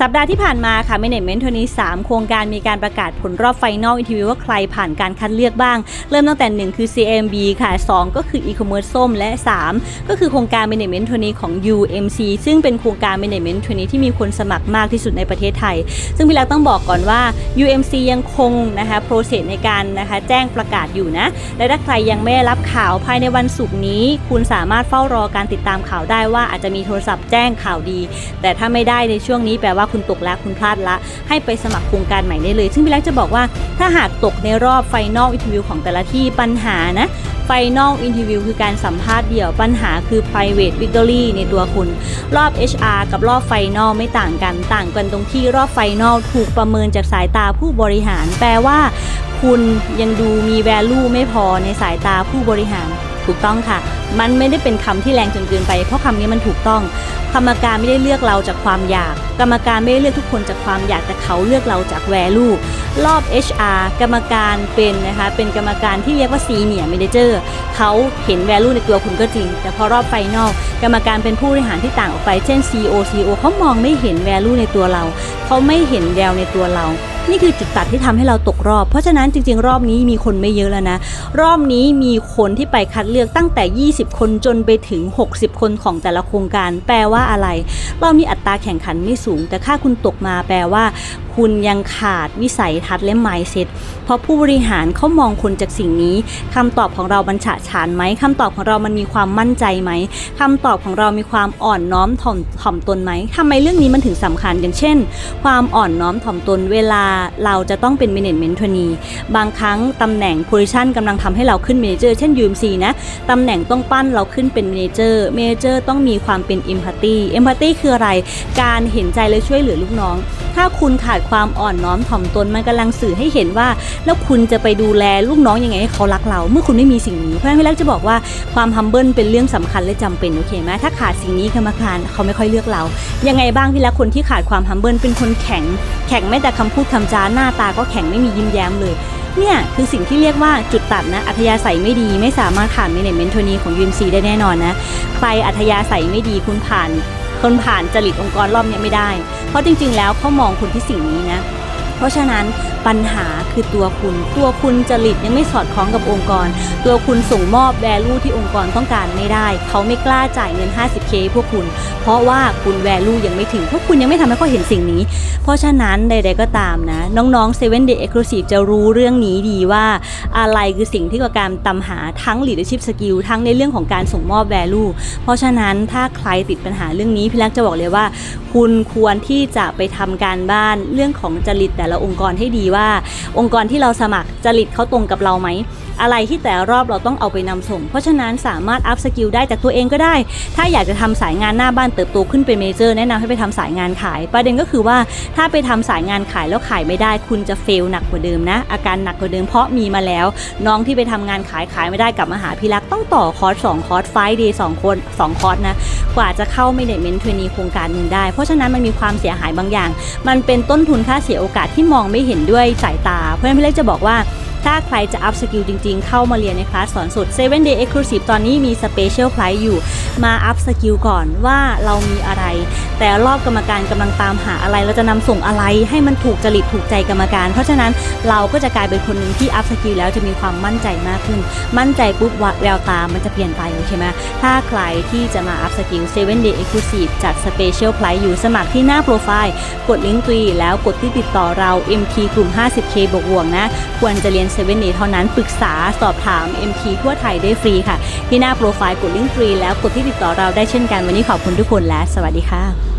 สัปดาห์ที่ผ่านมาค่ะ Management ทนี3โครงการมีการประกาศผลรอบไฟนอลอินทิวิวว่าใครผ่านการคัดเลือกบ้าง เริ่มตั้งแต่ 1 คือ CMB ค่ะ 2 ก็คือ e-commerce ส้ม และ 3 ก็คือโครงการ Management ทนีของ UMC ซึ่งเป็นโครงการ Management ทนีที่มีคนสมัครมากที่สุดในประเทศไทย ซึ่งพี่ลักต้องบอกก่อนว่า UMC ยังคงนะคะโปรเซสในการนะคะแจ้งประกาศอยู่นะ และถ้าใครยังไม่ได้รับข่าวภายในวันศุกร์นี้ คุณสามารถเฝ้ารอการติดตามข่าวได้ว่าอาจจะมีโทรศัพท์แจ้งข่าวดี แต่ถ้าไม่ได้ในช่วงนี้แปลว่าคุณตกแล้วคุณพลาดละ ให้ไปสมัครโครงการใหม่ได้เลย ซึ่งพี่แล็กจะบอกว่าถ้าหากตกในรอบไฟนอลอินทิวิวของแต่ละที่ปัญหานะไฟนอลอินทิวิวคือการสัมภาษณ์เดี่ยวปัญหาคือ private victory ในตัวคุณ รอบ HR กับรอบไฟนอลไม่ต่างกันต่างกันตรงที่รอบไฟนอลถูกประเมินจากสายตาผู้บริหาร แปลว่า คุณยังดูมี value ไม่พอในสายตาผู้บริหารถูกต้องค่ะ มันไม่ได้เป็นคำที่แรงจนเกินไป เพราะคำนี้มันถูกต้อง กรรมการไม่ได้เลือกเราจากความอยาก กรรมการไม่ได้เลือกทุกคนจากความอยากแต่เขาเลือกเราจาก value รอบ HR กรรมการเป็นนะคะเป็นกรรมการที่เรียกว่า senior manager เขาเห็น value ในตัวคุณก็จริง แต่พอรอบไฟนอลกรรมการเป็นผู้บริหารที่ต่างออกไปเช่น CEO CEO เขามองไม่เห็น value ในตัวเรา เขาไม่เห็นแววในตัวเรา นี่คือจุดตัดที่ทำให้เราตกรอบ เพราะฉะนั้นจริง ๆ รอบนี้มีคนไม่เยอะแล้วนะ รอบนี้มีคนที่ไปคัดเลือกตั้งแต่20 คนจนไปถึง 60 คนของแต่ละโครงการ แปลว่าอะไร เรอบนี้อัตราแข่งขันไม่สูง แต่ค่าคุณตกมาแปลว่า คุณยังขาดวิสัยทัศน์และ mindset เพราะผู้บริหารเขามองคนจากสิ่งนี้คำตอบของเรามันฉะฉานไหมคำตอบของเรามันมีความมั่นใจไหมคำตอบของเรามีความอ่อนน้อมถ่อมถ่อมตนไหมทำไมเรื่องนี้มันถึงสำคัญอย่างเช่น ความอ่อนน้อมถ่อมตนเวลาเราจะต้องเป็น management trainee บางครั้งตำแหน่ง position กำลังทำให้เราขึ้น manager เช่น UMC นะตำแหน่งต้องปั้นเราขึ้นเป็น manager manager ต้องมีความเป็น empathy empathy คืออะไร การเห็นใจและช่วยเหลือลูกน้อง ถ้าคุณขาดความอ่อนน้อมถ่อมตนมันกำลังสื่อให้เห็นว่า แล้วคุณจะไปดูแลลูกน้องยังไงให้เขารักเรา เมื่อคุณไม่มีสิ่งนี้เพราะฉะนั้นพี่เล็กจะบอกว่าความ humble เป็นเรื่องสำคัญและจำเป็นโอเคไหมถ้าขาดสิ่งนี้กรรมการเขาไม่ค่อยเลือกเรา ยังไงบ้างพี่เล็กคนที่ขาดความ humble เป็นคนแข็ง แข็งไม่แต่คำพูดคำจาหน้าตาก็แข็งไม่มียิ้มแย้มเลยเนี่ยคือสิ่งที่เรียกว่าจุดตัดนะ อัธยาศัยไม่ดีไม่สามารถผ่าน management trainee ของ UMC ได้แน่นอนนะ ใครอัธยาศัยไม่ดีคุณผ่านคนผ่านจริตองค์กรรอบเนี้ยไม่ได้ ราะจริงๆ แล้วเขามองคุณที่สิ่งนี้นะ เพราะฉะนั้นปัญหาคือตัวคุณ ตัวคุณจริตยังไม่สอดคล้องกับองค์กร ตัวคุณส่งมอบ value ที่องค์กรต้องการไม่ได้ เขาไม่กล้าจ่ายเงิน 50k พวกคุณ เพราะว่าคุณ value ยังไม่ถึงเพราะคุณยังไม่ทำให้เขาเห็นสิ่งนี้ เพราะฉะนั้นใด ๆก็ตามนะ น้องๆ7 Day Exclusive จะรู้เรื่องนี้ดีว่าอะไรคือสิ่งที่กการตามหาทั้ง leadership skill ทั้งในเรื่องของการส่งมอบ value เพราะฉะนั้นถ้าใครติดปัญหาเรื่องนี้พี่ลักจะบอกเลยว่า คุณควรที่จะไปทำการบ้านเรื่องของจริตแต่และองค์กรให้ดีว่า องค์กรที่เราสมัครจริตเขาตรงกับเราไหมอะไรที่แต่รอบเราต้องเอาไปนำส่ง เพราะฉะนั้นสามารถอัพสกิลได้จากตัวเองก็ได้ ถ้าอยากจะทำสายงานหน้าบ้านเติบโตขึ้นเป็นเมเจอร์แนะนำให้ไปทำสายงานขาย ประเด็นก็คือว่าถ้าไปทำสายงานขายแล้วขายไม่ได้ คุณจะเฟลหนักกว่าเดิมนะ อาการหนักกว่าเดิมเพราะมีมาแล้ว น้องที่ไปทำงานขายขายไม่ได้กลับมาหาพี่รักต้องต่อคอร์ส2คอร์สไฟเดย์สองคนสองคอร์สนะกว่าจะเข้าไม่ได้เมนเทรนีโครงการหนึ่งได้ เพราะฉะนั้นมันมีความเสียหายบางอย่าง มันเป็นต้นทุนค่าเสียโอกาสที่มองไม่เห็นด้วยสายตา เพราะฉะนั้นพี่เล็กจะบอกว่า ถ้าใครจะอัพสกิลจริงๆ เข้ามาเรียนในคลาสสอนสด 7 Day Exclusive ตอนนี้มี Special Price อยู่ มาอัพสกิลก่อนว่าเรามีอะไร แต่รอบกรรมการกำลังตามหาอะไรเราจะนำส่งอะไรให้มันถูกจริตถูกใจกรรมการ เพราะฉะนั้นเราก็จะกลายเป็นคนหนึ่งที่อัพสกิลแล้วจะมีความมั่นใจมากขึ้น มั่นใจปุ๊บวักแววตามันจะเปลี่ยนไปโอเคไหมถ้าใครที่จะมาอัพสกิล 7 Day Exclusive จัด Special Price อยู่สมัครที่หน้าโปรไฟล์ กดลิงก์ตีแล้วกดที่ติดต่อเรา MT กลุ่ม 50K บวกวกๆนะ ควรจะเรียน7 a เท่านั้นปรึกษาสอบถาม MT ทั่วไทยได้ฟรีค่ะ ที่หน้าโปรไฟล์กดลิงก์ฟรีแล้วกดที่ติดต่อเราได้เช่นกันวันนี้ขอบคุณทุกคนและสวัสดีค่ะ